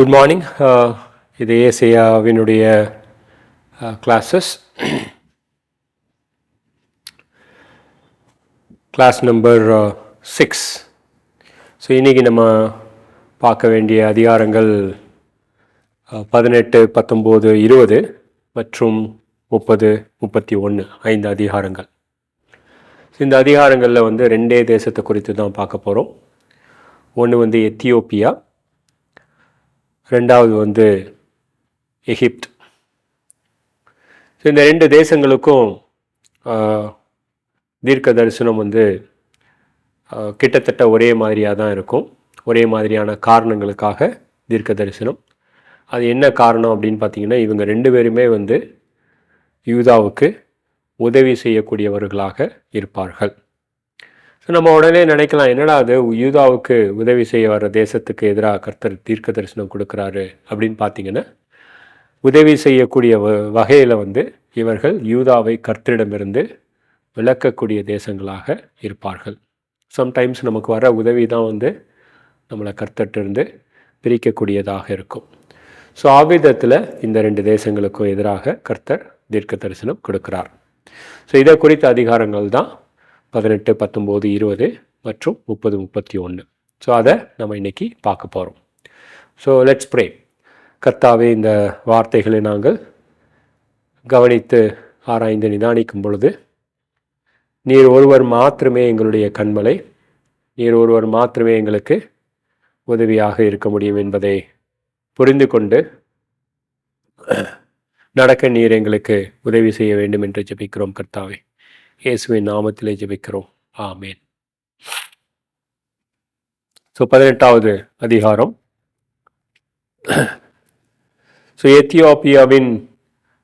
Good morning uh, இது ஏசியாவினுடைய classes class number six so இன்றைக்கி நம்ம பார்க்க வேண்டிய அதிகாரங்கள் uh, பதினெட்டு பத்தொம்போது இருபது மற்றும் முப்பது முப்பத்தி ஒன்று ஐந்து அதிகாரங்கள். இந்த அதிகாரங்களில் வந்து ரெண்டே தேசத்தை குறித்து தான் பார்க்க போகிறோம் ஒன்று வந்து எத்தியோப்பியா ரெண்டாவது வந்து எகிப்த். ஸோ இந்த ரெண்டு தேசங்களுக்கும் தீர்க்க தரிசனம் வந்து கிட்டத்தட்ட ஒரே மாதிரியாக தான் இருக்கும். ஒரே மாதிரியான காரணங்களுக்காக தீர்க்க தரிசனம் அது என்ன காரணம் அப்படின்னு பார்த்தீங்கன்னா இவங்க ரெண்டு பேருமே வந்து யூதாவுக்கு உதவி செய்யக்கூடியவர்களாக இருப்பார்கள். நம்ம உடனே நினைக்கலாம். என்னடா அது யூதாவுக்கு உதவி செய்ய வர தேசத்துக்கு எதிராக கர்த்தர் தீர்க்க தரிசனம் கொடுக்குறாரு அப்படின்னு பார்த்தீங்கன்னா உதவி செய்யக்கூடிய வ வகையில் வந்து இவர்கள் யூதாவை கர்த்தரிடமிருந்து விளக்கக்கூடிய தேசங்களாக இருப்பார்கள். சம்டைம்ஸ் நமக்கு வர உதவி தான் வந்து நம்மளை கர்த்தட்டிருந்து பிரிக்கக்கூடியதாக இருக்கும். ஸோ ஆவிதத்தில் இந்த ரெண்டு தேசங்களுக்கும் எதிராக கர்த்தர் தீர்க்க தரிசனம் கொடுக்கிறார். ஸோ இதை குறித்த அதிகாரங்கள் தான் பதினெட்டு பத்தொம்போது இருபது மற்றும் முப்பது முப்பத்தி ஒன்று. ஸோ அதை நம்ம இன்னைக்கு பார்க்க போகிறோம் ஸோ லெட்ஸ் ப்ரே கர்த்தாவே இந்த வார்த்தைகளை நாங்கள் கவனித்து ஆராய்ந்து நிதானிக்கும் பொழுது நீர் ஒருவர் மாத்திரமே எங்களுடைய கண்மலை நீர் ஒருவர் மாத்திரமே எங்களுக்கு உதவியாக இருக்க முடியும் என்பதை புரிந்து கொண்டு நடக்க நீர் எங்களுக்கு உதவி செய்ய வேண்டும் என்று ஜெபிக்கிறோம் கர்த்தாவே. இயேசுவின் நாமத்திலே ஜெபிக்கிறோம். ஆமேன். ஸோ பதினெட்டாவது அதிகாரம். ஸோ எத்தியோப்பியாவின்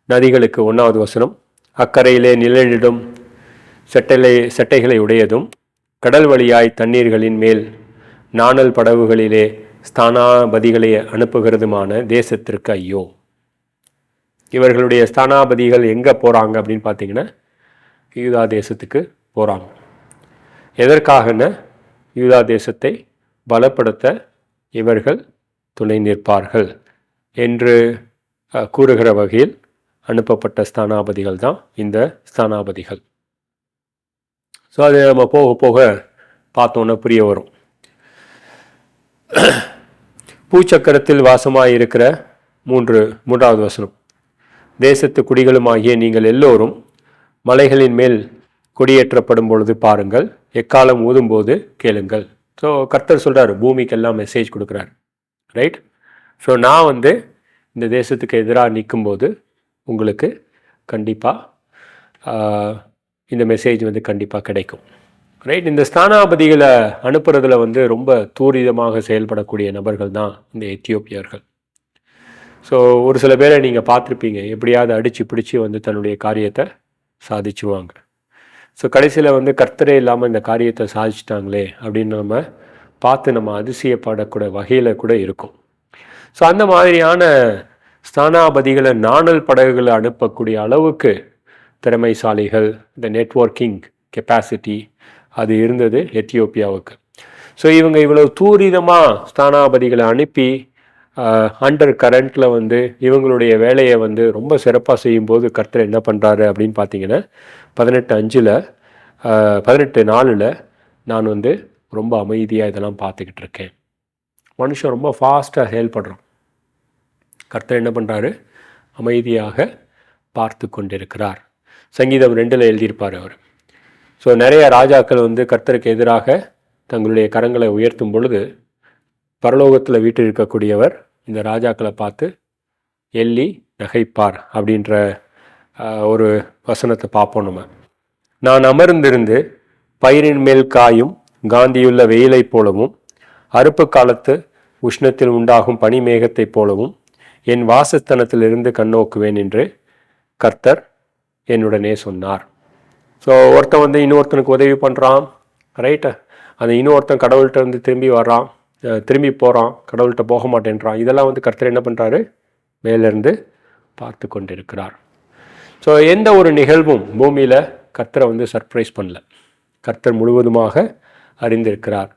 நதிகளுக்கு ஒன்றாவது வசனம். அக்கறையிலே நிழலிடும் செட்டலை செட்டைகளை உடையதும் கடல் வழியாய் தண்ணீர்களின் மேல் நாணல் படகுகளிலே ஸ்தானாபதிகளை அனுப்புகிறதுமான தேசத்திற்கு ஐயோ. இவர்களுடைய ஸ்தானாபதிகள் எங்கே போகிறாங்க அப்படின்னு பார்த்தீங்கன்னா யூதா தேசத்துக்கு போகிறாங்க எதற்காகன யூதா தேசத்தை பலப்படுத்த இவர்கள் துணை நிற்பார்கள் என்று கூறுகிற வகையில் அனுப்பப்பட்ட ஸ்தானாபதிகள் தான் இந்த ஸ்தானாபதிகள். ஸோ அது நம்ம போக போக பார்த்தோன்னா புரிய வரும். பூச்சக்கரத்தில் வாசமாக இருக்கிற மூன்று மூன்றாவது வசனம். தேசத்து குடிகளுமாகிய நீங்கள் எல்லோரும் மலைகளின் மேல் கொடியேற்றப்படும் பொழுது பாருங்கள். எக்காலம் ஊதும்போது கேளுங்கள். ஸோ கர்த்தர் சொல்கிறார் பூமிக்கெல்லாம் மெசேஜ் கொடுக்குறாரு. ரைட் ஸோ நான் வந்து இந்த தேசத்துக்கு எதிராக நிற்கும்போது உங்களுக்கு கண்டிப்பாக இந்த மெசேஜ் வந்து கண்டிப்பாக கிடைக்கும். ரைட் இந்த ஸ்தானாபதிகளை அனுப்புறதுல வந்து ரொம்ப தூரிதமாக செயல்படக்கூடிய நபர்கள் தான் இந்த எத்தியோப்பியர்கள். ஸோ ஒரு சில பேரை நீங்கள் பார்த்துருப்பீங்க. எப்படியாவது அடித்து பிடிச்சி வந்து தன்னுடைய காரியத்தை சாதிச்சுவாங்க. ஸோ கடைசியில் வந்து கர்த்தரே இல்லாமல் இந்த காரியத்தை சாதிச்சிட்டாங்களே அப்படின்னு நம்ம பார்த்து நம்ம அதிசயப்படக்கூடிய வகையில் கூட இருக்கும். ஸோ அந்த மாதிரியான ஸ்தானாபதிகளை நாணல் படகுகளை அனுப்பக்கூடிய அளவுக்கு திறமைசாலிகள் இந்த நெட்வொர்க்கிங் கெப்பாசிட்டி அது இருந்தது எத்தியோப்பியாவுக்கு. ஸோ இவங்க இவ்வளோ தூரிதமாக ஸ்தானாபதிகளை அனுப்பி அண்டர் கரண்ட்டில் வந்து இவங்களுடைய வேலையை வந்து ரொம்ப சிறப்பாக செய்யும்போது கர்த்தர் என்ன பண்ணுறாரு அப்படின்னு பார்த்தீங்கன்னா பதினெட்டு அஞ்சில் பதினெட்டு நாலில் நான் வந்து ரொம்ப அமைதியாக இதெல்லாம் பார்த்துக்கிட்டு இருக்கேன். மனுஷன் ரொம்ப ஃபாஸ்ட்டாக செயல்படுறான் கர்த்தர் என்ன பண்ணுறாரு அமைதியாக பார்த்து கொண்டிருக்கிறார். சங்கீதம் ரெண்டில் எழுதியிருப்பார் அவர். ஸோ நிறைய ராஜாக்கள் வந்து கர்த்தருக்கு எதிராக தங்களுடைய கரங்களை உயர்த்தும் பொழுது பரலோகத்தில் வீட்டில் இருக்கக்கூடியவர் இந்த ராஜாக்களை பார்த்து எள்ளி நகைப்பார் அப்படின்ற ஒரு வசனத்தை பார்ப்போம் நம்ம. நான் அமர்ந்திருந்து பயிரின் மேல் காயும் காந்தியுள்ள வெயிலைப் போலவும் அறுப்பு காலத்து உஷ்ணத்தில் உண்டாகும் பனி மேகத்தைப் போலவும் என் வாசஸ்தனத்திலிருந்து கண்ணோக்குவேன் என்று கர்த்தர் என்னுடனே சொன்னார். ஸோ ஒருத்தன் வந்து இன்னொருத்தனுக்கு உதவி பண்ணுறான் ரைட்டு? அந்த இன்னொருத்தன் கடவுள்கிட்ட இருந்து திரும்பி வர்றான். திரும்பி போகிறான் கடவுள்கிட்ட போக மாட்டேன்றான். இதெல்லாம் வந்து கர்த்தர் என்ன பண்ணுறாரு மேலேருந்து பார்த்து கொண்டிருக்கிறார். ஸோ எந்த ஒரு நிகழ்வும் பூமியில் கர்த்தரை வந்து சர்ப்ரைஸ் பண்ணல. கர்த்தர் முழுவதுமாக அறிந்திருக்கிறார்.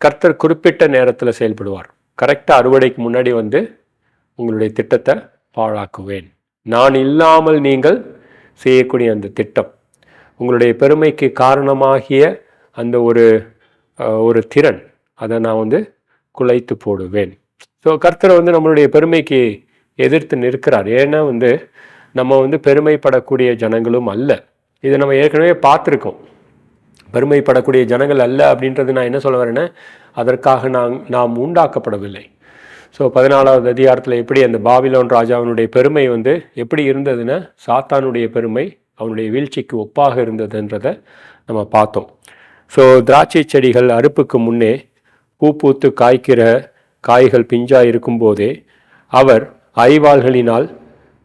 கர்த்தர் குறிப்பிட்ட நேரத்தில் செயல்படுவார். கரெக்டாக அறுவடைக்கு முன்னாடி வந்து உங்களுடைய திட்டத்தை பாழாக்குவேன். நான் இல்லாமல் நீங்கள் செய்யக்கூடிய அந்த திட்டம். உங்களுடைய பெருமைக்கு காரணமாகிய அந்த ஒரு ஒரு திறன் அதை நான் வந்து குலைத்து போடுவேன். ஸோ கர்த்தரை வந்து நம்மளுடைய பெருமைக்கு எதிர்த்து நிற்கிறார். ஏன்னா வந்து நம்ம வந்து பெருமைப்படக்கூடிய ஜனங்களும் அல்ல. இதை நம்ம ஏற்கனவே பார்த்துருக்கோம். பெருமைப்படக்கூடிய ஜனங்கள் அல்ல அப்படின்றது நான் என்ன சொல்ல வரேன்னா அதற்காக நான் நாம் உண்டாக்கப்படவில்லை. ஸோ பதினாலாவது அதிகாரத்தில் எப்படி அந்த பாபிலோன் ராஜாவினுடைய பெருமை வந்து எப்படி இருந்ததுன்னா சாத்தானுடைய பெருமை அவனுடைய வீழ்ச்சிக்கு ஒப்பாக இருந்ததுன்றதை நம்ம பார்த்தோம். ஸோ திராட்சை செடிகள் அறுப்புக்கு முன்னே பூ பூத்து காய்க்கிற காய்கள் பிஞ்சாக இருக்கும்போதே அவர் ஐவாள்களினால்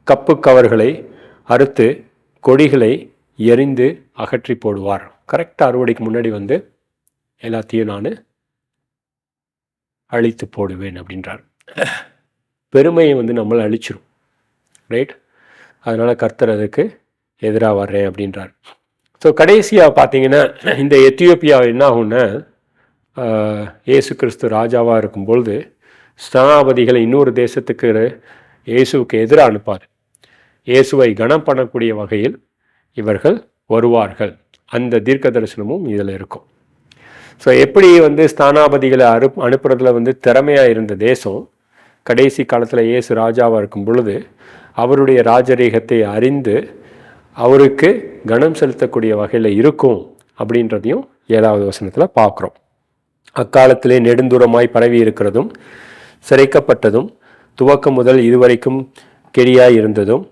கப்பு கவர்களை அறுத்து கொடிகளை எரிந்து அகற்றி போடுவார். கரெக்டாக அறுவடைக்கு முன்னாடி வந்து எல்லாத்தையும் நான் அழித்து போடுவேன் அப்படின்றார். பெருமையை வந்து நம்மளை அழிச்சிரும். ரைட் அதனால் கர்த்தர் அதுக்கு எதிராக வர்றேன் அப்படின்றார். ஸோ கடைசியாக பார்த்தீங்கன்னா இந்த எத்தியோப்பியா என்ன ஆகுன்னா இயேசு கிறிஸ்து ராஜாவாக இருக்கும்பொழுது ஸ்தானாபதிகளை இன்னொரு தேசத்துக்கு இயேசுவுக்கு எதிராக அனுப்பார். இயேசுவை கனம் பண்ணக்கூடிய வகையில் இவர்கள் வருவார்கள். அந்த தீர்க்க தரிசனமும் இதில் இருக்கும். ஸோ எப்படி வந்து ஸ்தானாபதிகளை அனு அனுப்புறதுல வந்து திறமையாக இருந்த தேசம் கடைசி காலத்தில் இயேசு ராஜாவாக இருக்கும் பொழுது அவருடைய ராஜரீகத்தை அறிந்து அவருக்கு கனம் செலுத்தக்கூடிய வகையில் இருக்கும் அப்படின்றதையும் ஏழாவது வசனத்தில் பார்க்குறோம். அக்காலத்திலே நெடுந்தூரமாய் பரவி இருக்கிறதும் சிறைக்கப்பட்டதும் துவக்கம் முதல் இதுவரைக்கும் கெடியாய் இருந்ததும்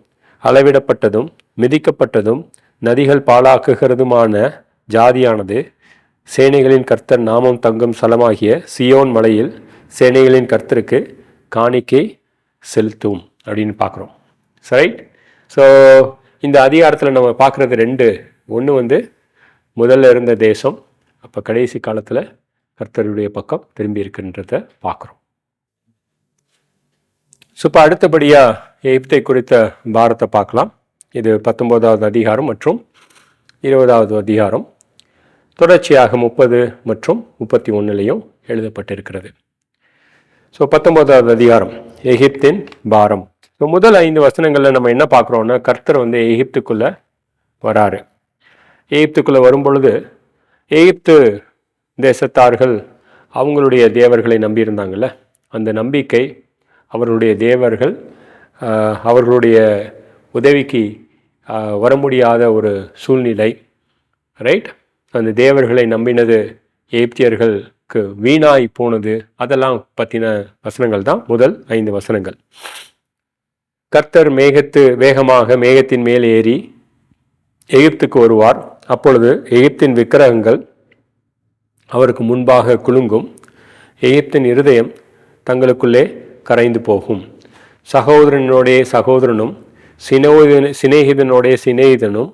அளவிடப்பட்டதும் மிதிக்கப்பட்டதும் நதிகள் பாலாக்குகிறதுமான ஜாதியானது சேனைகளின் கர்த்தர் நாமம் தங்கும் சலமாகிய சியோன் மலையில் சேனைகளின் கர்த்தருக்கு காணிக்கை செலுத்தும் அப்படின்னு பார்க்குறோம். சரி ஸோ இந்த அதிகாரத்தில் நம்ம பார்க்குறது ரெண்டு. ஒன்று வந்து முதல்ல இருந்த தேசம் அப்போ கடைசி காலத்தில் கர்த்தருடைய பக்கம் திரும்பி இருக்கின்றத பார்க்குறோம். ஸோ இப்போ அடுத்தபடியாக எகிப்தை குறித்த பாரத்தை பார்க்கலாம். இது பத்தொம்போதாவது அதிகாரம் மற்றும் இருபதாவது அதிகாரம். தொடர்ச்சியாக முப்பது மற்றும் முப்பத்தி ஒன்றுலையும் எழுதப்பட்டிருக்கிறது. ஸோ பத்தொம்போதாவது அதிகாரம் எகிப்தின் பாரம். ஸோ முதல் ஐந்து வசனங்களில் நம்ம என்ன பார்க்குறோன்னா கர்த்தர் வந்து எகிப்துக்குள்ளே வராரு. எகிப்துக்குள்ளே வரும்பொழுது எகிப்து தேசத்தார்கள் அவங்களுடைய தேவர்களை நம்பியிருந்தாங்கள்ல? அந்த நம்பிக்கை அவர்களுடைய தேவர்கள் அவர்களுடைய உதவிக்கு வர முடியாத ஒரு சூழ்நிலை. ரைட் அந்த தேவர்களை நம்பினது எகிப்தியர்களுக்கு வீணாய் போனது. அதெல்லாம் பற்றின வசனங்கள் தான். முதல் ஐந்து வசனங்கள். கர்த்தர் மேகத்து வேகமாக மேகத்தின் மேல் ஏறி எகிப்துக்கு வருவார். அப்பொழுது எகிப்தின் விக்கிரகங்கள் அவருக்கு முன்பாக குலுங்கும் எகிப்தின் இருதயம் தங்களுக்குள்ளே கரைந்து போகும். சகோதரனுடைய சகோதரனும் சினோதன சிநேகிதனுடைய சிநேகிதனும்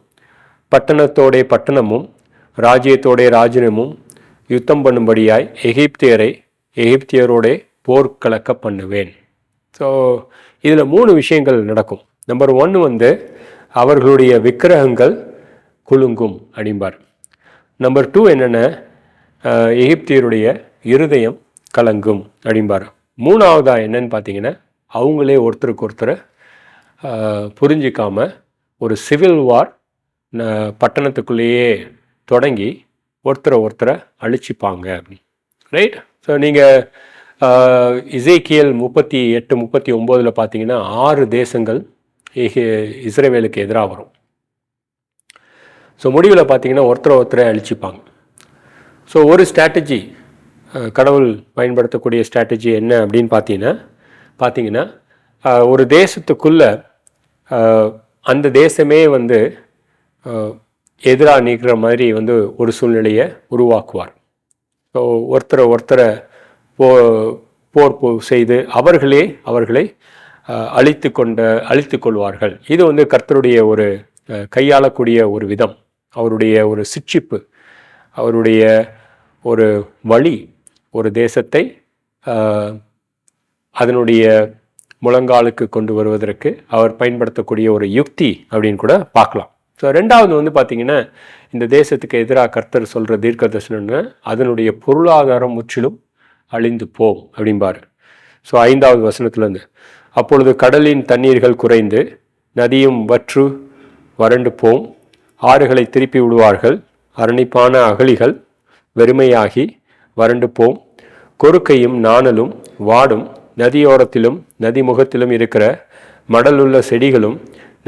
பட்டணத்தோடைய பட்டணமும் ராஜ்யத்தோடைய ராஜ்யமும் யுத்தம் பண்ணும்படியாய் எகிப்தியரை எகிப்தியரோட போர்க்கலக்க பண்ணுவேன். ஸோ இதில் மூணு விஷயங்கள் நடக்கும். நம்பர் ஒன்று வந்து அவர்களுடைய விக்கிரகங்கள் குலுங்கும் அப்படிம்பார் நம்பர் டூ என்னென்ன? எகிப்தியருடைய இருதயம் கலங்கும் அப்படிம்பார். மூணாவதா என்னன்னு பார்த்தீங்கன்னா அவங்களே ஒருத்தருக்கு ஒருத்தர் புரிஞ்சிக்காமல் ஒரு சிவில் வார் பட்டணத்துக்குள்ளேயே தொடங்கி ஒருத்தரை ஒருத்தரை அழிச்சிப்பாங்க ரைட் ஸோ நீங்கள் இசைக்கியல் முப்பத்தி எட்டு முப்பத்தி ஒம்போதில் பார்த்தீங்கன்னா ஆறு தேசங்கள் இஸ்ரேவேலுக்கு எதிராக வரும். ஸோ முடிவில் பார்த்தீங்கன்னா ஒருத்தரை ஒருத்தரை அழிச்சிப்பாங்க. ஸோ ஒரு ஸ்ட்ராட்டஜி கடவுள் பயன்படுத்தக்கூடிய ஸ்ட்ராட்டஜி என்ன அப்படின்னு பார்த்தீங்கன்னா பார்த்தீங்கன்னா ஒரு தேசத்துக்குள்ளே அந்த தேசமே வந்து எதிராக நீக்கிற மாதிரி வந்து ஒரு சூழ்நிலையை உருவாக்குவார். ஸோ ஒருத்தரை ஒருத்தரை போ போர் செய்து அவர்களே அவர்களை அழித்து கொண்ட அழித்து கொள்வார்கள். இது வந்து கர்த்தருடைய ஒரு கையாளக்கூடிய ஒரு விதம். அவருடைய ஒரு சிட்சிப்பு அவருடைய ஒரு வழி ஒரு தேசத்தை அதனுடைய முழங்காலுக்கு கொண்டு வருவதற்கு அவர் பயன்படுத்தக்கூடிய ஒரு யுக்தி அப்படின்னு கூட பார்க்கலாம். ஸோ ரெண்டாவது வந்து பார்த்திங்கன்னா இந்த தேசத்துக்கு எதிராக கர்த்தர் சொல்கிற தீர்க்க தரிசனம்னு அதனுடைய பொருளாதாரம் முற்றிலும் அழிந்து போம் அப்படிம்பாரு. ஸோ ஐந்தாவது வசனத்துலேருந்து அப்பொழுது கடலின் தண்ணீர்கள் குறைந்து நதியும் வற்று வறண்டு போம். ஆறுகளை திருப்பி விடுவார்கள். அரணிப்பான அகழிகள் வெறுமையாகி வறண்டு போம் கொறுக்கையும் நாணலும் வாடும். நதியோரத்திலும் நதிமுகத்திலும் இருக்கிற மடலுள்ள செடிகளும்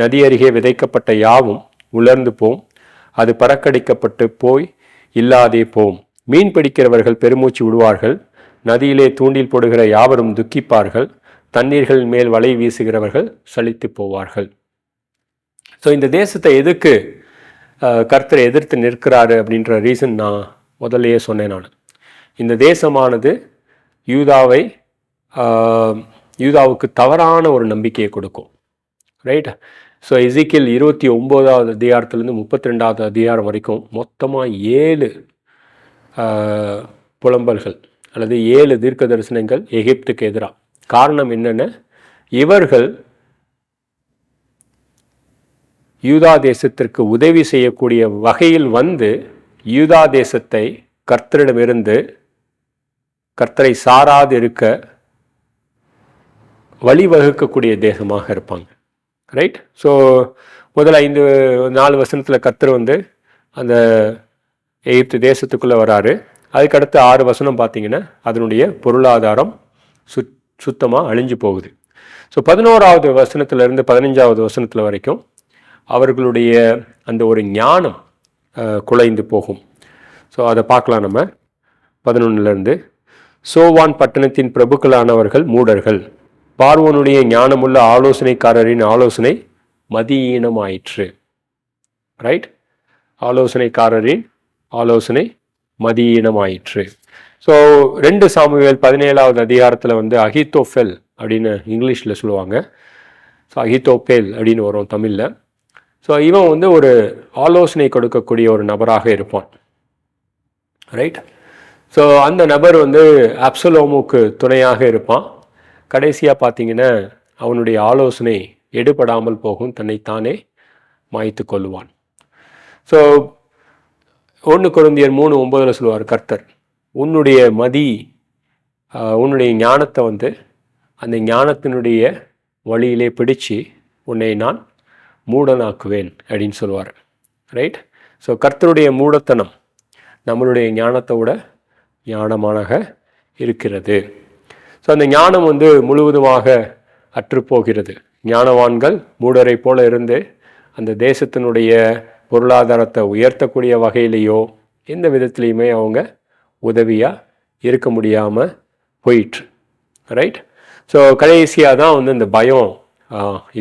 நதி அருகே விதைக்கப்பட்ட யாவும் உலர்ந்து போம் அது பறக்கடிக்கப்பட்டு போய் இல்லாதே போம். மீன் பிடிக்கிறவர்கள் பெருமூச்சு விடுவார்கள். நதியிலே தூண்டில் போடுகிற யாவரும் துக்கிப்பார்கள். தண்ணீர்கள் மேல் வலை வீசுகிறவர்கள் சலித்து போவார்கள். ஸோ இந்த தேசத்தை எதுக்கு கர்த்தரை எதிர்த்து நிற்கிறாரு அப்படின்ற ரீசன் நான் முதல்லையே சொன்னேன் நான். இந்த தேசமானது யூதாவை யூதாவுக்கு தவறான ஒரு நம்பிக்கையை கொடுக்கும். ரைட் ஸோ இசிக்கில் இருபத்தி ஒம்போதாவது அதிகாரத்துலேருந்து முப்பத்தி ரெண்டாவது அதிகாரம் வரைக்கும் மொத்தமாக ஏழு புலம்பல்கள் அல்லது ஏழு தீர்க்க தரிசனங்கள் எகிப்துக்கு எதிராக காரணம் என்னென்ன? இவர்கள் யூதா தேசத்திற்கு உதவி செய்யக்கூடிய வகையில் வந்து யூதா தேசத்தை கர்த்தரிடமிருந்து கர்த்தரை சாராது இருக்க வழிவகுக்கக்கூடிய தேசமாக இருப்பாங்க. ரைட் ஸோ முதல் ஐந்து நாலு வசனத்தில் கர்த்தர் வந்து அந்த எகிப்து தேசத்துக்குள்ளே வராரு. அதுக்கடுத்து ஆறு வசனம் பார்த்தீங்கன்னா அதனுடைய பொருளாதாரம் சுத் சுத்தமாக அழிஞ்சு போகுது. ஸோ பதினோராவது வசனத்திலிருந்து பதினஞ்சாவது வசனத்தில் வரைக்கும் அவர்களுடைய அந்த ஒரு ஞானம் குலைந்து போகும். ஸோ அதை பார்க்கலாம் நம்ம. பதினொன்னுலேருந்து. சோவான் பட்டணத்தின் பிரபுக்களானவர்கள் மூடர்கள். பார்வனுடைய ஞானமுள்ள ஆலோசனைக்காரரின் ஆலோசனை மதியீனமாயிற்று. ரைட் ஆலோசனைக்காரரின் ஆலோசனை மதியீனமாயிற்று. ஸோ ரெண்டு சாமுவேல் பதினேழாவது அதிகாரத்தில் வந்து அகிதோஃபெல் அப்படின்னு இங்கிலீஷில் சொல்லுவாங்க. ஸோ அகித்தோபேல் அப்படின்னு வரும் தமிழில். ஸோ இவன் வந்து ஒரு ஆலோசனை கொடுக்கக்கூடிய ஒரு நபராக இருப்பான். ரைட் ஸோ அந்த நபர் வந்து அப்சலோமுக்கு துணையாக இருப்பான். கடைசியாக பார்த்தீங்கன்னா அவனுடைய ஆலோசனை எடுபடாமல் போகும் தன்னைத்தானே மாய்த்து கொள்ளுவான். ஸோ ஒன்று குழந்தையர் மூணு ஒம்பதில் சொல்லுவார் கர்த்தர் உன்னுடைய மதி உன்னுடைய ஞானத்தை வந்து அந்த ஞானத்தினுடைய வழியிலே பிடிச்சு உன்னை நான் மூடனாக்குவேன் அப்படின்னு சொல்லுவார். ரைட் ஸோ கர்த்தருடைய மூடத்தனம் நம்மளுடைய ஞானத்தை விட இருக்கிறது. ஸோ அந்த ஞானம் வந்து முழுவதுமாக அற்றுப்போகிறது ஞானவான்கள் மூடரை போல இருந்து அந்த தேசத்தினுடைய பொருளாதாரத்தை உயர்த்தக்கூடிய வகையிலேயோ எந்த விதத்துலேயுமே அவங்க உதவியாக இருக்க முடியாமல் போயிற்று. ரைட் ஸோ கடைசியாக தான் வந்து இந்த பயம்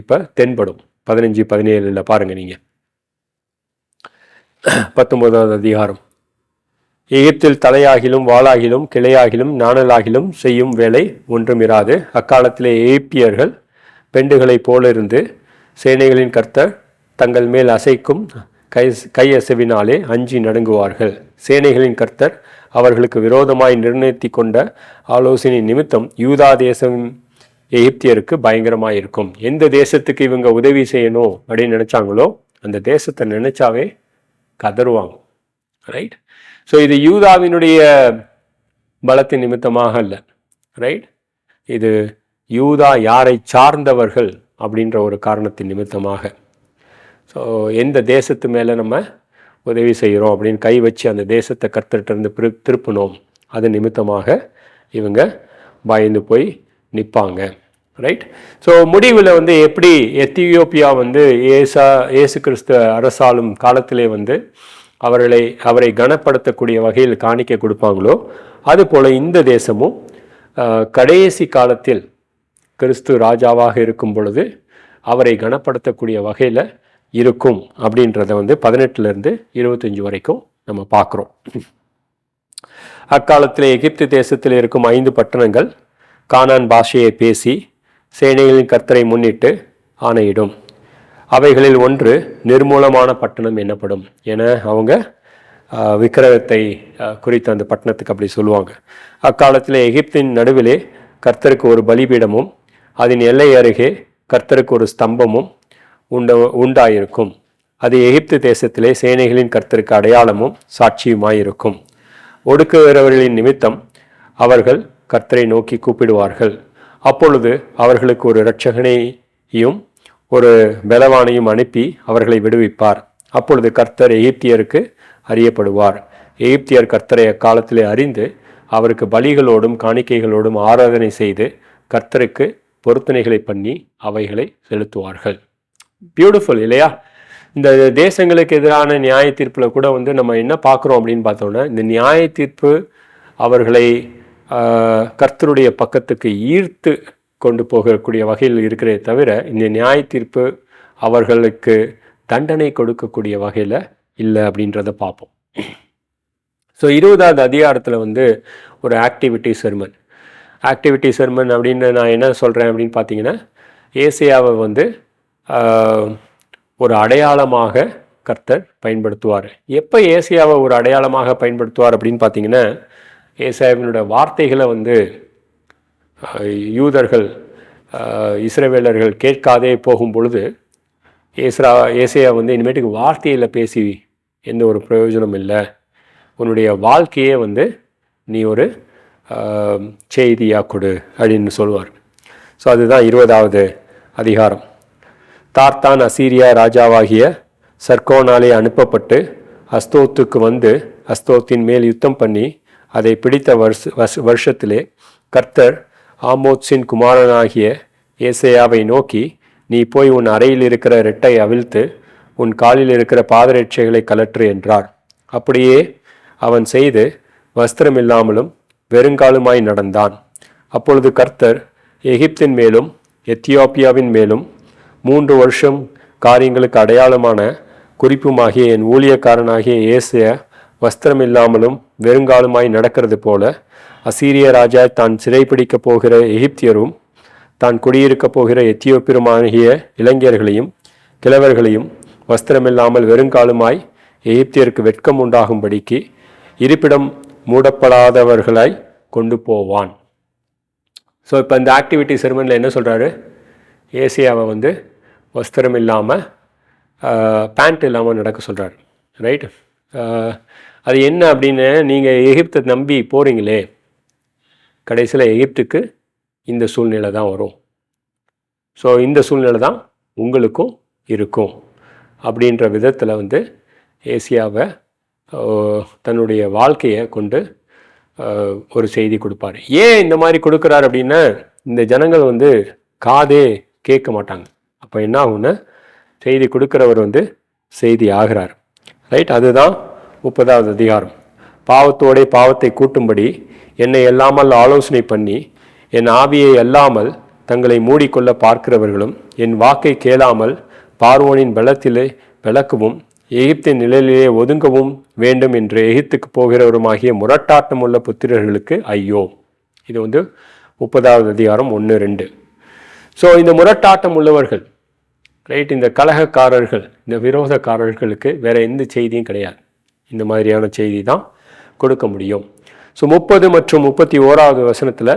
இப்போ தென்படும். பதினஞ்சு பதினேழில் பாருங்கள் நீங்கள் பத்தொன்பதாவது அதிகாரம். எகிப்தில் தலையாகிலும் வாளாகிலும் கிளையாகிலும் நாணலாகிலும் செய்யும் வேலை ஒன்றும் இராது. அக்காலத்திலே எகிப்தியர்கள் பெண்டுகளைப் போலிருந்து சேனைகளின் கர்த்தர் தங்கள் மேல் அசைக்கும் கை கையசைவினாலே அஞ்சி நடுங்குவார்கள். சேனைகளின் கர்த்தர் அவர்களுக்கு விரோதமாய் நிர்ணயித்து கொண்ட ஆலோசனை நிமித்தம் யூதா தேசம் எகிப்தியருக்கு பயங்கரமாக இருக்கும் எந்த தேசத்துக்கு இவங்க உதவி செய்யணும் அப்படின்னு நினச்சாங்களோ அந்த தேசத்தை நினச்சாவே கதறுவாங்க. ரைட் ஸோ இது யூதாவினுடைய பலத்தின் நிமித்தமாக இல்லை ரைட் இது யூதா யாரை சார்ந்தவர்கள் அப்படின்ற ஒரு காரணத்தின் நிமித்தமாக. ஸோ எந்த தேசத்து மேலே நம்ம உதவி செய்கிறோம் அப்படின்னு கை வச்சு அந்த தேசத்தை கர்த்தர்கிட்டருந்து இருந்து திருப்பினோம். அது நிமித்தமாக இவங்க பயந்து போய் நிற்பாங்க ரைட் ஸோ முடிவில் வந்து எப்படி எத்தியோப்பியா வந்து ஏசா ஏசு கிறிஸ்து அரசாலும் காலத்திலே வந்து அவர்களை அவரை கனப்படுத்தக்கூடிய வகையில் காணிக்க கொடுப்பாங்களோ அதுபோல் இந்த தேசமும் கடைசி காலத்தில் கிறிஸ்து ராஜாவாக இருக்கும் பொழுது அவரை கனப்படுத்தக்கூடிய வகையில் இருக்கும் அப்படின்றத வந்து பதினெட்டுலேருந்து இருபத்தஞ்சி வரைக்கும் நம்ம பார்க்குறோம். அக்காலத்தில் எகிப்து தேசத்தில் இருக்கும் ஐந்து பட்டணங்கள் கானான் பாஷையை பேசி சேனைகளின் கர்த்தரை முன்னிட்டு ஆணையிடும். அவைகளில் ஒன்று நிர்மூலமான பட்டணம் என்னப்படும் என அவங்க விக்கிரகத்தை குறித்த அந்த பட்டணத்துக்கு அப்படி சொல்லுவாங்க. அக்காலத்தில் எகிப்தின் நடுவிலே கர்த்தருக்கு ஒரு பலிபீடமும் அதன் எல்லை அருகே கர்த்தருக்கு ஒரு ஸ்தம்பமும் உண்ட உண்டாயிருக்கும். அது எகிப்து தேசத்திலே சேனைகளின் கர்த்தருக்கு அடையாளமும் சாட்சியுமாயிருக்கும். ஒடுக்குகிறவர்களின் நிமித்தம் அவர்கள் கர்த்தரை நோக்கி கூப்பிடுவார்கள். அப்பொழுது அவர்களுக்கு ஒரு இரட்சகனையும் ஒரு பலவானையும் அனுப்பி அவர்களை விடுவிப்பார். அப்பொழுது கர்த்தர் எகிப்தியருக்கு அறியப்படுவார். எகிப்தியர் கர்த்தரை அக்காலத்திலே அறிந்து அவருக்கு பலிகளோடும் காணிக்கைகளோடும் ஆராதனை செய்து கர்த்தருக்கு பொருத்தனைகளை பண்ணி அவைகளை செலுத்துவார்கள். பியூட்டிஃபுல் இல்லையா? இந்த தேசங்களுக்கு எதிரான நியாய தீர்ப்பில் கூட வந்து நம்ம என்ன பார்க்குறோம் அப்படின்னு பார்த்தோம்னா இந்த நியாய தீர்ப்பு அவர்களை கர்த்தருடைய பக்கத்துக்கு ஈர்த்து கொண்டு போகக்கூடிய வகையில் இருக்கிறதே தவிர இந்த நியாய தீர்ப்பு அவர்களுக்கு தண்டனை கொடுக்கக்கூடிய வகையில் இல்லை அப்படின்றத பார்ப்போம். ஸோ இருபதாவது அதிகாரத்தில் வந்து ஒரு ஆக்டிவிட்டி செர்மன் ஆக்டிவிட்டி செர்மன் அப்படின்னு நான் என்ன சொல்கிறேன் அப்படின்னு பார்த்தீங்கன்னா ஏசியாவை வந்து ஒரு அடையாளமாக கர்த்தர் பயன்படுத்துவார். எப்போ ஏசியாவை ஒரு அடையாளமாக பயன்படுத்துவார் அப்படின்னு பார்த்தீங்கன்னா ஏசியாவினோட வார்த்தைகளை வந்து யூதர்கள் இஸ்ரேவேலர்கள் இஸ்ரவேலர்கள் கேட்காதே போகும் பொழுது ஏஸ்ரா ஏசையா வந்து இனிமேட்டுக்கு வார்த்தையில் பேசி எந்த ஒரு பிரயோஜனம் இல்லை. உன்னுடைய வாழ்க்கையே வந்து நீ ஒரு செய்தியாக கொடு அப்படின்னு சொல்லுவார் ஸோ அதுதான் இருபதாவது அதிகாரம். தார்த்தான் அசீரியா ராஜாவாகிய சர்க்கோனாலே அனுப்பப்பட்டு அஸ்தோத்துக்கு வந்து அஸ்தோத்தின் மேல் யுத்தம் பண்ணி அதை பிடித்த வருஷ வருஷ வருஷத்திலே கர்த்தர் ஆமோத்ஸின் குமாரனாகிய ஏசையாவை நோக்கி நீ போய் உன் அறையில் இருக்கிற ரெட்டை அவிழ்த்து உன் காலில் இருக்கிற பாதரட்சைகளை கலற்று என்றார். அப்படியே அவன் செய்து வஸ்திரமில்லாமலும் வெறுங்காலுமாய் நடந்தான். அப்பொழுது கர்த்தர் எகிப்தின் மேலும் எத்தியோப்பியாவின் மேலும் மூன்று வருஷம் காரியங்களுக்கு அடையாளமான குறிப்புமாகிய என் ஊழியக்காரனாகிய ஏசிய வஸ்திரமில்லாமலும் வெறுங்காலுமாய் நடக்கிறது போல அசீரிய ராஜா தான் சிறைப்பிடிக்கப் போகிற எகிப்தியரும் தான் குடியிருக்கப் போகிற எத்தியோப்பியருமாகிய இளைஞர்களையும் கிழவர்களையும் வஸ்திரமில்லாமல் வெறுங்காலுமாய் எகிப்தியருக்கு வெட்கம் உண்டாகும்படிக்கு இருப்பிடம் மூடப்படாதவர்களாய் கொண்டு போவான். ஸோ இப்போ இந்த ஆக்டிவிட்டி செருமனில் என்ன சொல்கிறாரு ஏசியாவை வந்து வஸ்திரம் இல்லாமல் பேண்ட் இல்லாமல் நடக்க சொல்கிறார் ரைட் அது என்ன அப்படின்னு நீங்கள் எகிப்தை நம்பி போகிறீங்களே கடைசியில் எகிப்துக்கு இந்த சூழ்நிலை தான் வரும். ஸோ இந்த சூழ்நிலை தான் உங்களுக்கும் இருக்கும் அப்படின்ற விதத்தில் வந்து ஏசியாவை தன்னுடைய வாழ்க்கையை கொண்டு ஒரு செய்தி கொடுப்பாரு. ஏன் இந்த மாதிரி கொடுக்குறாரு அப்படின்னா இந்த ஜனங்கள் வந்து காதே கேட்க மாட்டாங்க. அப்போ என்ன ஆகும்னா செய்தி கொடுக்குறவர் வந்து செய்தி ஆகிறார். ரைட் அதுதான் முப்பதாவது அதிகாரம். பாவத்தோடே பாவத்தை கூட்டும்படி என்னை எல்லாமல் ஆலோசனை பண்ணி என் ஆவியை அல்லாமல் தங்களை மூடிக்கொள்ள பார்க்கிறவர்களும் என் வாக்கை கேளாமல் பார்வோனின் பலத்திலே விளக்கவும் எகிப்தின் நிழலிலே ஒதுங்கவும் வேண்டும் என்று எகிப்துக்கு போகிறவருமாகிய முரட்டாட்டம் உள்ள புத்திரர்களுக்கு ஐயோ. இது வந்து முப்பதாவது அதிகாரம் ஒன்று ரெண்டு. ஸோ இந்த முரட்டாட்டம் உள்ளவர்கள் ரைட் இந்த கலகக்காரர்கள் இந்த விரோதக்காரர்களுக்கு வேற எந்த செய்தியும் கிடையாது. இந்த மாதிரியான செய்தி தான் கொடுக்க முடியும். ஸோ முப்பது மற்றும் முப்பத்தி ஓராவது வசனத்தில்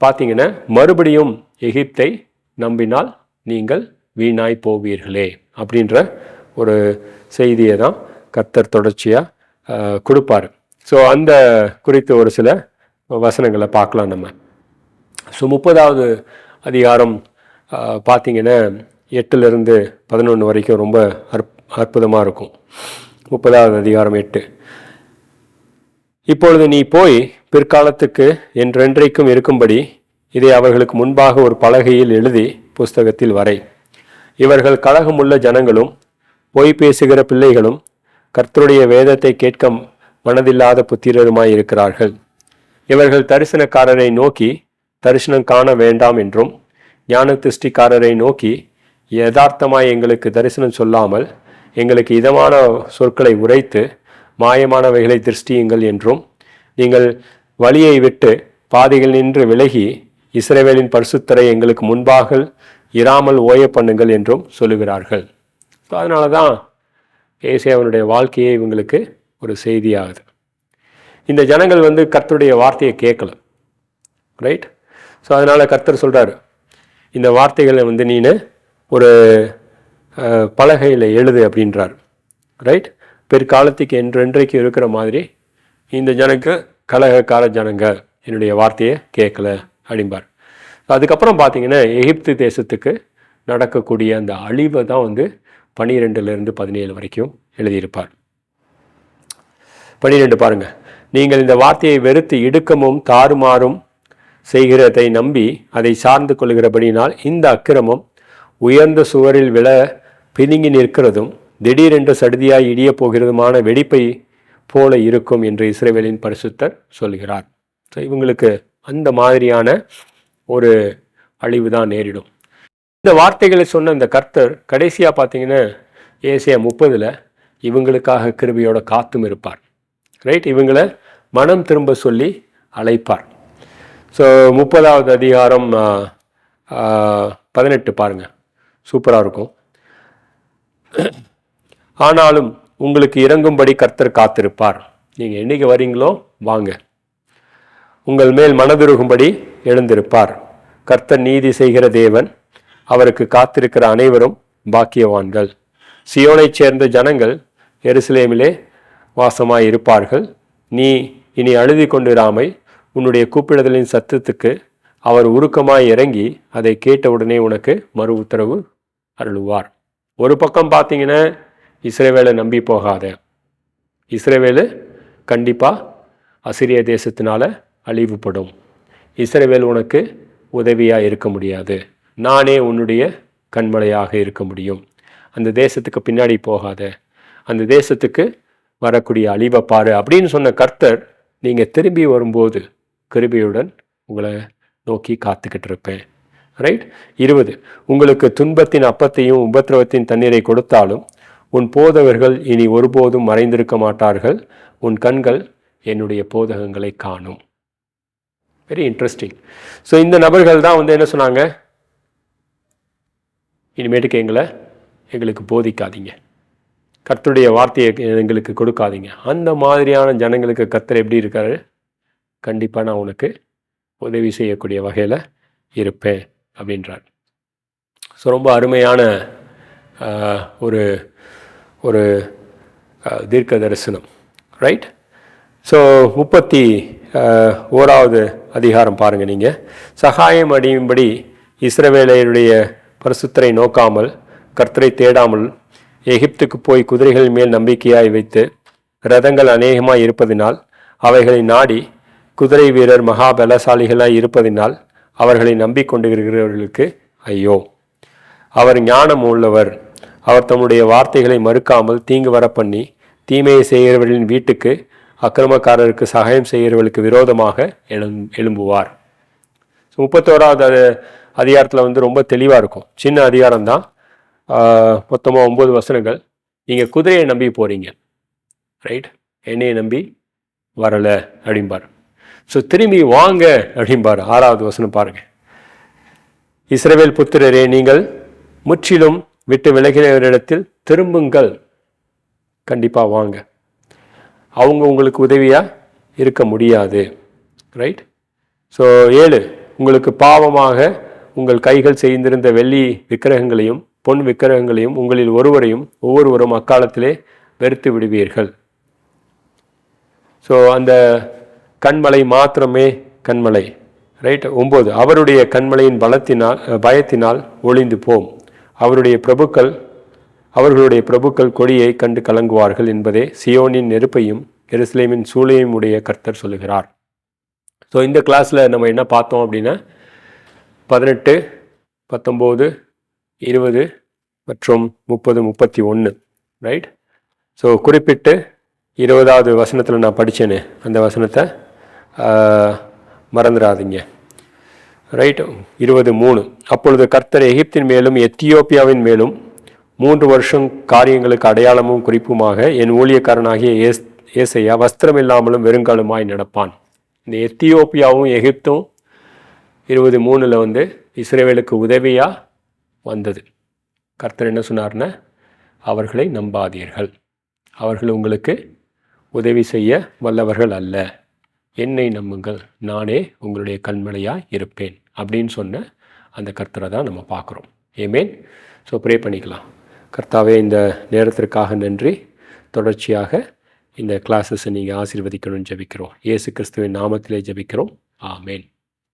பார்த்தீங்கன்னா மறுபடியும் எகிப்தை நம்பினால் நீங்கள் வீணாய் போவீர்களே அப்படின்ற ஒரு செய்தியை தான் கத்தர் தொடர்ச்சியாக கொடுப்பார். ஸோ அந்த குறித்து ஒரு சில வசனங்களை பார்க்கலாம் நம்ம. ஸோ முப்பதாவது அதிகாரம் பார்த்தீங்கன்னா எட்டுலேருந்து பதினொன்று வரைக்கும் ரொம்ப அற் அற்புதமாக இருக்கும். முப்பதாவது அதிகாரம் எட்டு. இப்பொழுது நீ போய் பிற்காலத்துக்கு என்றென்றைக்கும் இருக்கும்படி இதை அவர்களுக்கு முன்பாக ஒரு பலகையில் எழுதி புஸ்தகத்தில் வரை. இவர்கள் கழகமுள்ள ஜனங்களும் பொய் பேசுகிற பிள்ளைகளும் கர்த்தருடைய வேதத்தை கேட்க மனதில்லாத புத்திரருமாய் இருக்கிறார்கள். இவர்கள் தரிசனக்காரரை நோக்கி தரிசனம் காண வேண்டாம் என்றும் ஞான திருஷ்டிக்காரரை நோக்கி யதார்த்தமாய் எங்களுக்கு தரிசனம் சொல்லாமல் எங்களுக்கு இதமான சொற்களை உரைத்து மாயமானவைகளை திருஷ்டியுங்கள் என்றும் நீங்கள் வழியை விட்டு பாதைகள் நின்று விலகி இஸ்ரேவேலின் பரிசுத்தரை எங்களுக்கு முன்பாக இராமல் ஓய பண்ணுங்கள் என்றும் சொல்லுகிறார்கள். ஸோ அதனால தான் ஏசியாவினுடைய வாழ்க்கையே இவங்களுக்கு ஒரு செய்தியாகுது. இந்த ஜனங்கள் வந்து கர்த்தருடைய வார்த்தையை கேட்கல. ரைட் ஸோ அதனால் கர்த்தர் சொல்கிறாரு இந்த வார்த்தைகளை வந்து நீனு ஒரு பலகையில் எழுது அப்படின்றார். ரைட் பிற்காலத்துக்கு என்றென்றைக்கு இருக்கிற மாதிரி இந்த ஜனங்க கலகக்கார ஜனங்க என்னுடைய வார்த்தையை கேட்கல அப்படிம்பார். அதுக்கப்புறம் பார்த்தீங்கன்னா எகிப்து தேசத்துக்கு நடக்கக்கூடிய அந்த அழிவை தான் வந்து பனிரெண்டுலேருந்து பதினேழு வரைக்கும் எழுதியிருப்பார். பனிரெண்டு பாருங்கள் நீங்கள் இந்த வார்த்தையை வெறுத்து இடுக்கமும் தாறுமாறும் செய்கிறதை நம்பி அதை சார்ந்து கொள்கிறபடினால் இந்த அக்கிரமம் உயர்ந்த சுவரில் விழ பிதுங்கி நிற்கிறதும் திடீரென்று சடுதியாய் இடியப் போகிறதுமான வெடிப்பை போல இருக்கும் என்று இஸ்ரேவேலின் பரிசுத்தர் சொல்கிறார். ஸோ இவங்களுக்கு அந்த மாதிரியான ஒரு அழிவு தான் நேரிடும். இந்த வார்த்தைகளை சொன்ன இந்த கர்த்தர் கடைசியாக பார்த்தீங்கன்னா ஏசியா முப்பதில் இவங்களுக்காக கிருபியோட காத்தும் இருப்பார். ரைட் இவங்களை மனம் திரும்ப சொல்லி அழைப்பார். ஸோ முப்பதாவது அதிகாரம் பதினெட்டு பாருங்கள் சூப்பராக இருக்கும். ஆனாலும் உங்களுக்கு இறங்கும்படி கர்த்தர் காத்திருப்பார். நீங்கள் என்றைக்கு வரீங்களோ வாங்க. உங்கள் மேல் மனதுருகும்படி எழுந்திருப்பார். கர்த்தர் நீதி செய்கிற தேவன் அவருக்கு காத்திருக்கிற அனைவரும் பாக்கியவான்கள். சியோனைச் சேர்ந்த ஜனங்கள் எருசலேமிலே வாசமாய் இருப்பார்கள். நீ இனி அழுதி கொண்டிராமை உன்னுடைய கூப்பிடுதலின் சத்தத்துக்கு அவர் உருக்கமாய் இறங்கி அதை கேட்டவுடனே உனக்கு மறு உத்தரவு அருளுவார். ஒரு பக்கம் பார்த்தீங்கன்னா இஸ்ரேவேலை நம்பி போகாத. இஸ்ரேவேலு கண்டிப்பாக அசிரிய தேசத்தினால அழிவுபடும். இஸ்ரேவேல் உனக்கு உதவியாக இருக்க முடியாது. நானே உன்னுடைய கண்மலையாக இருக்க முடியும். அந்த தேசத்துக்கு பின்னாடி போகாத. அந்த தேசத்துக்கு வரக்கூடிய அழிவை பாரு அப்படின்னு சொன்ன கர்த்தர் நீங்கள் திரும்பி வரும்போது கிருபியுடன் உங்களை நோக்கி காத்துக்கிட்டு இருப்பேன். ரைட் இருபது. உங்களுக்கு துன்பத்தின் அப்பத்தையும் உபத்திரவத்தின் தண்ணீரை கொடுத்தாலும் உன் போதகர்கள் இனி ஒருபோதும் மறைந்திருக்க மாட்டார்கள். உன் கண்கள் என்னுடைய போதகங்களை காணும். வெரி இன்ட்ரெஸ்டிங் ஸோ இந்த நபர்கள் தான் வந்து என்ன சொன்னாங்க? இனிமேட்டுக்கு எங்களை எங்களுக்கு போதிக்காதீங்க. கர்த்தருடைய வார்த்தையை எங்களுக்கு கொடுக்காதீங்க. அந்த மாதிரியான ஜனங்களுக்கு கர்த்தர் எப்படி இருக்காரு? கண்டிப்பாக நான் உனக்கு உதவி செய்யக்கூடிய வகையில் இருப்பேன். அப்படின்றார். ஸோ ரொம்ப அருமையான ஒரு ஒரு தீர்க்க தரிசனம். ரைட்? ஸோ முப்பத்தி ஓராவது அதிகாரம் பாருங்கள் நீங்கள் சகாயம் அடியும்படி இஸ்ரவேலையருடைய பரிசுத்தரை நோக்காமல் கர்த்தரை தேடாமல் எகிப்துக்கு போய் குதிரைகள் மேல் நம்பிக்கையாய் வைத்து ரதங்கள் அநேகமாய் இருப்பதினால் அவைகளை நாடி குதிரை வீரர் மகாபலசாலிகளாய் இருப்பதினால் அவர்களை நம்பிக்கொண்டிருக்கிறவர்களுக்கு ஐயோ. அவர் ஞானம் உள்ளவர். அவர் தம்முடைய வார்த்தைகளை மறுக்காமல் தீங்கு வர பண்ணி தீமையை செய்கிறவர்களின் வீட்டுக்கு அக்கிரமக்காரருக்கு சகாயம் செய்கிறவர்களுக்கு விரோதமாக எழும் எழும்புவார். ஸோ முப்பத்தோராவது அதிகாரத்தில் வந்து ரொம்ப தெளிவாக இருக்கும். சின்ன அதிகாரம் தான் மொத்தமாக ஒம்பது வசனங்கள். நீங்கள் குதிரையை நம்பி போகிறீங்க ரைட்? என்னையை நம்பி வரலை அப்படிம்பார். ஸோ திரும்பி வாங்க அப்படிம்பார் ஆறாவது வசனம் பாருங்கள் இஸ்ரவேல் புத்திரரே நீங்கள் முற்றிலும் விட்டு விலகினவரிடத்தில் திரும்புங்கள். கண்டிப்பாக வாங்க. அவங்க உங்களுக்கு உதவியாக இருக்க முடியாது. ரைட் ஸோ ஏழு உங்களுக்கு பாவமாக உங்கள் கைகள் செய்திருந்த வெள்ளி விக்கிரகங்களையும் பொன் விக்கிரகங்களையும் உங்களில் ஒருவரையும் ஒவ்வொருவரும் அக்காலத்திலே வெறுத்து விடுவீர்கள். ஸோ அந்த கண்மலை மாத்திரமே கண்மலை. ரைட் ஒம்பது அவருடைய கண்மலையின் பலத்தினால் பயத்தினால் ஒளிந்து போம். அவருடைய பிரபுக்கள் அவர்களுடைய பிரபுக்கள் கொடியை கண்டு கலங்குவார்கள் என்பதே சியோனின் நெருப்பையும் எருசலேமின் சூளையும் உடைய கர்த்தர் சொல்லுகிறார். ஸோ இந்த கிளாஸில் நம்ம என்ன பார்த்தோம் அப்படின்னா பதினெட்டு பத்தொம்போது இருபது மற்றும் முப்பது முப்பத்தி ஒன்று. ரைட் ஸோ குறிப்பிட்டு இருபதாவது வசனத்தில் நான் படித்தேனே அந்த வசனத்தை மறந்துடாதீங்க. ரைட் இருபது மூணு. அப்பொழுது கர்த்தர் எகிப்தின் மேலும் எத்தியோப்பியாவின் மேலும் மூன்று வருஷம் காரியங்களுக்கு அடையாளமும் குறிப்புமாக என் ஊழியக்காரனாகிய ஏஸ் ஏசையா வஸ்திரம் இல்லாமலும் வெறுங்காலுமாய் நடப்பான். இந்த எத்தியோப்பியாவும் எகிப்தும் இருபது மூணில் வந்து இஸ்ரேவேலுக்கு உதவியாக வந்தது. கர்த்தர் என்ன சொன்னார்னா அவர்களை நம்பாதீர்கள். அவர்கள் உங்களுக்கு உதவி செய்ய வல்லவர்கள் அல்ல. என்னை நம்புங்கள் நானே உங்களுடைய கண்மலையாக இருப்பேன் அப்படின்னு சொன்ன அந்த கர்த்தரை தான் நம்ம பார்க்குறோம். ஏமேன் ஸோ ப்ரே பண்ணிக்கலாம். கர்த்தாவே இந்த நேரத்திற்காக நன்றி. தொடர்ச்சியாக இந்த கிளாஸஸை நீங்கள் ஆசீர்வதிக்கணும்னு ஜபிக்கிறோம். இயேசு கிறிஸ்துவின் நாமத்திலே ஜபிக்கிறோம். ஆமேன்